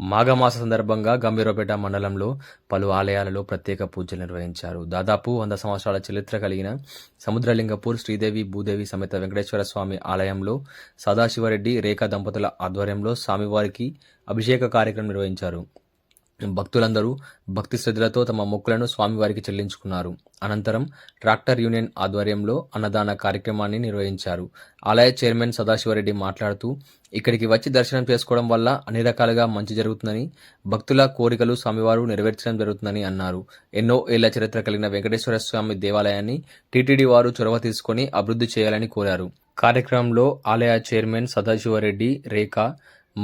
మాఘమాస సందర్భంగా గంభీరపేట మండలంలో పలు ఆలయాలలో ప్రత్యేక పూజలు నిర్వహించారు. దాదాపు వంద సంవత్సరాల చరిత్ర కలిగిన సముద్రలింగపూర్ శ్రీదేవి భూదేవి సమేత వెంకటేశ్వర స్వామి ఆలయంలో సదాశివరెడ్డి రేఖా దంపతుల ఆధ్వర్యంలో స్వామివారికి అభిషేక కార్యక్రమం నిర్వహించారు. భక్తులందరూ భక్తి శ్రద్ధలతో తమ మొక్కులను స్వామివారికి చెల్లించుకున్నారు. అనంతరం ట్రాక్టర్ యూనియన్ ఆధ్వర్యంలో అన్నదాన కార్యక్రమాన్ని నిర్వహించారు. ఆలయ చైర్మన్ సదాశివరెడ్డి మాట్లాడుతూ ఇక్కడికి వచ్చి దర్శనం చేసుకోవడం వల్ల అన్ని రకాలుగా మంచి జరుగుతుందని భక్తుల కోరికలు స్వామివారు నెరవేర్చడం జరుగుతుందని అన్నారు. ఎన్నో ఏళ్ళ చరిత్ర కలిగిన వెంకటేశ్వర స్వామి దేవాలయాన్ని టీటీడీ వారు చొరవ తీసుకొని అభివృద్ధి చేయాలని కోరారు. కార్యక్రమంలో ఆలయ చైర్మన్ సదాశివరెడ్డి రేఖ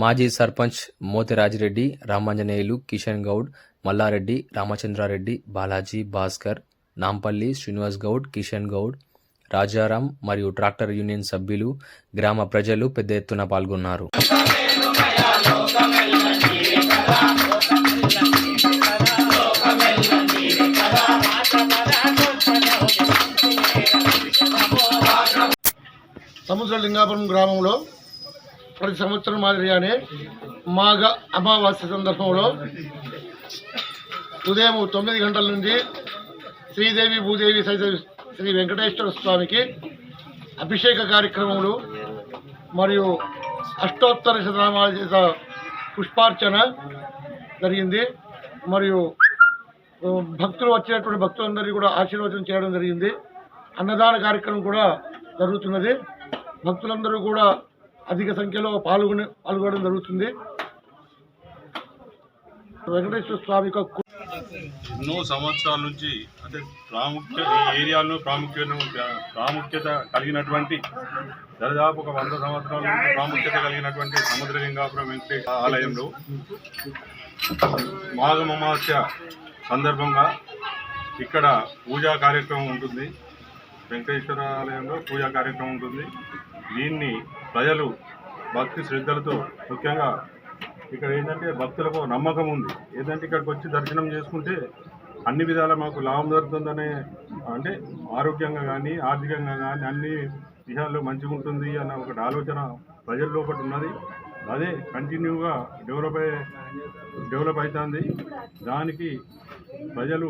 మాజీ సర్పంచ్ మోతిరాజిరెడ్డి రామాంజనేయులు కిషన్ గౌడ్ మల్లారెడ్డి రామచంద్రారెడ్డి బాలాజీ భాస్కర్ నాంపల్లి శ్రీనివాస్ గౌడ్ కిషన్ గౌడ్ రాజారాం మరియు ట్రాక్టర్ యూనియన్ సభ్యులు గ్రామ ప్రజలు పెద్ద ఎత్తున పాల్గొన్నారు. సముద్ర లింగాపురం గ్రామంలో ప్రతి సంవత్సరం మాదిరిగానే మాఘ అమావాస్య సందర్భంలో ఉదయం తొమ్మిది గంటల నుండి శ్రీదేవి భూదేవి సైత శ్రీ వెంకటేశ్వర స్వామికి అభిషేక కార్యక్రమములు మరియు అష్టోత్తర శతనామాల చేత పుష్పార్చన జరిగింది. మరియు భక్తులు వచ్చినటువంటి భక్తులందరికీ కూడా ఆశీర్వచనం చేయడం జరిగింది. అన్నదాన కార్యక్రమం కూడా జరుగుతున్నది. భక్తులందరూ కూడా అధిక సంఖ్యలో పాల్గొని పాల్గొనడం జరుగుతుంది. వెంకటేశ్వర స్వామి యొక్క ఎన్నో సంవత్సరాల నుంచి అంటే ప్రాముఖ్య ఈ ఏరియాలో ప్రాముఖ్యత ప్రాముఖ్యత కలిగినటువంటి దాదాపు ఒక వంద సంవత్సరాల నుంచి ప్రాముఖ్యత కలిగినటువంటి సముద్రలింగాపురం వెంకటేశ్వర ఆలయంలో మాఘమమాస్య సందర్భంగా ఇక్కడ పూజా కార్యక్రమం ఉంటుంది. వెంకటేశ్వర ఆలయంలో పూజా కార్యక్రమం ఉంటుంది. దీన్ని ప్రజలు భక్తి శ్రద్ధలతో ముఖ్యంగా ఇక్కడ ఏంటంటే భక్తులకు నమ్మకం ఉంది. ఏంటంటే ఇక్కడికి వచ్చి దర్శనం చేసుకుంటే అన్ని విధాల మాకు లాభం దొరుకుతుందనే అంటే ఆరోగ్యంగా కానీ ఆర్థికంగా కానీ అన్ని విషయాల్లో మంచిగా ఉంటుంది అన్న ఒక ఆలోచన ప్రజల్లో ఒకటి ఉన్నది. అదే కంటిన్యూగా డెవలప్ అయ్యే డెవలప్ అవుతుంది. దానికి ప్రజలు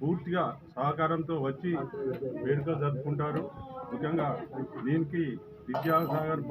పూర్తిగా సహకారంతో వచ్చి వేడుకలు జరుపుకుంటారు. ముఖ్యంగా దీనికి విద్యాసాగర్